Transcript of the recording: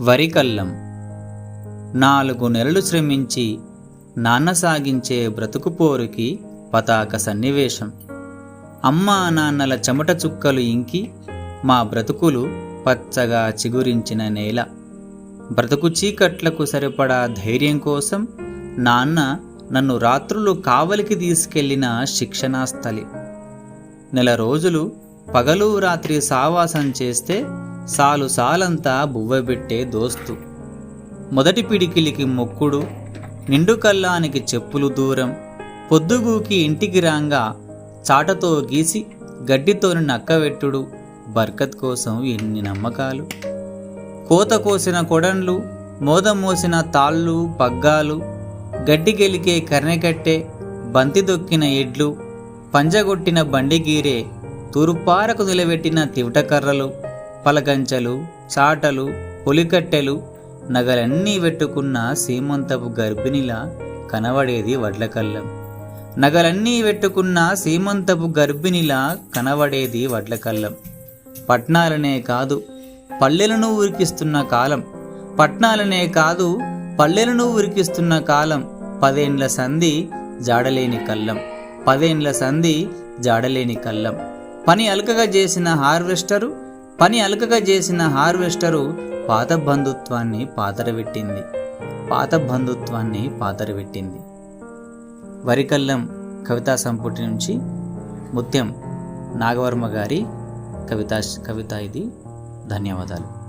వరికల్లం నాలుగు నెలలు శ్రమించి నాన్న సాగించే బ్రతుకుపోరుకి పతాక సన్నివేశం. అమ్మా నాన్నల చెమట చుక్కలు ఇంకి మా బ్రతుకులు పచ్చగా చిగురించిన నేల. బ్రతుకు చీకట్లకు సరిపడా ధైర్యం కోసం నాన్న నన్ను రాత్రులు కావలికి తీసుకెళ్ళిన శిక్షణాస్థలి. నెల రోజులు పగలు రాత్రి సావాసం చేస్తే సాలు సాలంతా బువ్వబెట్టే దోస్తు. మొదటి పిడికిలికి మొక్కుడు నిండు కల్లానికి చెప్పులు దూరం పొద్దుగూకి ఇంటికి రాంగా చాటతో గీసి గడ్డితోని నక్కవెట్టుడు బర్కత్ కోసం ఎన్ని నమ్మకాలు. కోత కోసిన కొడన్లు మోద మోసిన తాళ్ళు పగ్గాలు గడ్డి గెలికే కర్నెకట్టె బంతి దొక్కిన ఎడ్లు పంజగొట్టిన బండిగీరే తూర్పారకు నిలబెట్టిన తివటకర్రలు పలకంచెలు చాటలు పొలికట్టెలు నగలన్నీ పెట్టుకున్న సీమంతపు గర్భిణిలా కనబడేది వడ్లకల్లం. నగలన్నీ పెట్టుకున్న సీమంతపు గర్భిణిలా కనబడేది వడ్లకల్లం. పట్నాలనే కాదు పల్లెలను ఉరికిస్తున్న కాలం. పట్నాలనే కాదు పల్లెలను ఉరికిస్తున్న కాలం. పదేండ్ల సంధి జాడలేని కల్లం. పదేండ్ల సంధి జాడలేని కల్లం. పని అలకగా చేసిన హార్వెస్టరు పని అలకగా చేసిన హార్వెస్టరు పాత బంధుత్వాన్ని పాతరబెట్టింది. పాత బంధుత్వాన్ని పాతరబెట్టింది. వరికల్లం కవితా సంపుటి నుంచి ముత్యం నాగవర్మ గారి కవిత కవిత ఇది. ధన్యవాదాలు.